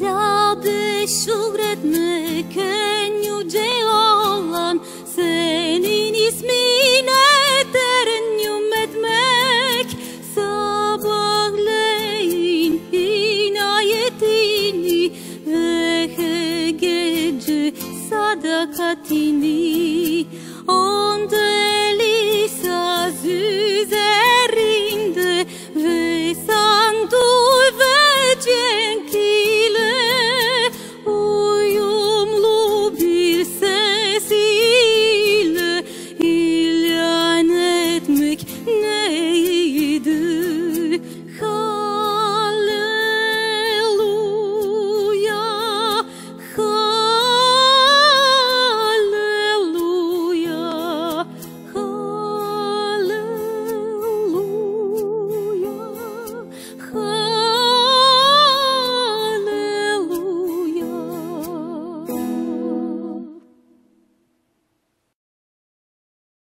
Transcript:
Rabbi sugret make. hakikatini Onda eli saz üzerinde Ve sanduy ve cenk Uyumlu bir ses ile İlan etmek neyi